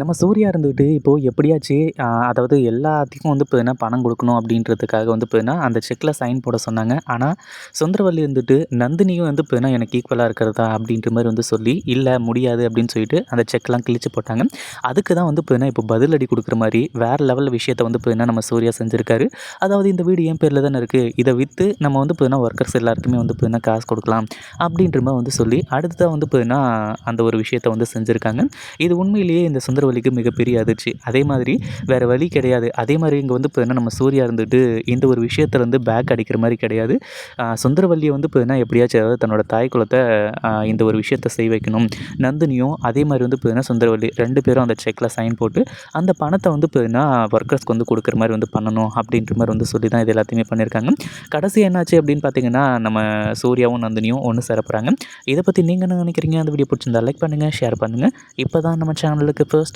நம்ம சூர்யா இருந்துக்கிட்டு இப்போது எப்படியாச்சு அதாவது எல்லாத்துக்கும் வந்து பார்த்தீங்கன்னா பணம் கொடுக்கணும் அப்படின்றதுக்காக வந்து பார்த்தீங்கன்னா அந்த செக்கில் சைன் போட சொன்னாங்க. ஆனால் சுந்தரவல்லி இருந்துட்டு நந்தினியும் வந்து பார்த்தீங்கன்னா எனக்கு ஈக்குவலாக இருக்கிறதா அப்படின்ற மாதிரி வந்து சொல்லி இல்லை முடியாது அப்படின்னு சொல்லிட்டு அந்த செக்லாம் கிழிச்சு போட்டாங்க. அதுக்கு தான் வந்து பார்த்தீங்கன்னா இப்போ பதிலடி கொடுக்குற மாதிரி வேறு லெவலில் விஷயத்த வந்து பார்த்தீங்கன்னா நம்ம சூர்யா செஞ்சுருக்காரு. அதாவது இந்த வீடு என் பேரில் தானே இருக்குது இதை விற்று நம்ம வந்து பார்த்தீங்கன்னா ஒர்க்கர்ஸ் எல்லாருக்குமே வந்து பார்த்தீங்கன்னா காசு கொடுக்கலாம் அப்படின்ற மாதிரி வந்து சொல்லி அடுத்ததாக வந்து பார்த்தீங்கன்னா அந்த ஒரு விஷயத்த வந்து செஞ்சுருக்காங்க. இது உண்மையிலேயே இந்த சுந்தரவல்லிக்கு மிகப்பெரிய அதிர்ச்சி. அதே மாதிரி வேறு வழி கிடையாது. அதே மாதிரி இங்கே வந்து பார்த்தீங்கன்னா நம்ம சூர்யா இருந்துட்டு இந்த ஒரு விஷயத்தில் வந்து பேக் அடிக்கிற மாதிரி கிடையாது. சுந்தரவல்லியை வந்து பார்த்தீங்கன்னா எப்படியாச்சும் அதாவது தன்னோட தாய் குலத்தை இந்த ஒரு விஷயத்தை செய் வைக்கணும். நந்தினியும் அதே மாதிரி வந்து பார்த்தீங்கன்னா சுந்தரவல்லி ரெண்டு பேரும் அந்த செக்கில் சைன் போட்டு அந்த பணத்தை வந்து பார்த்தீங்கன்னா ஒர்க்கர்ஸ்க்கு வந்து கொடுக்குற மாதிரி வந்து பண்ணணும் அப்படின்ற மாதிரி வந்து சொல்லி தான் இது எல்லாத்தையுமே பண்ணியிருக்காங்க. கடைசி என்னாச்சு அப்படின்னு பார்த்தீங்கன்னா நம்ம சூர்யாவும் நந்தினியும் ஒன்று சேரப்படுறாங்க இதை பற்றி நீங்கள் என்ன நினைக்கிறீங்க? அந்த வீடியோ பிடிச்சிருந்தா லைக் பண்ணுங்கள் ஷேர் பண்ணுங்கள் இப்போ தான் நம்ம சேனலுக்கு ஃபர்ஸ்ட்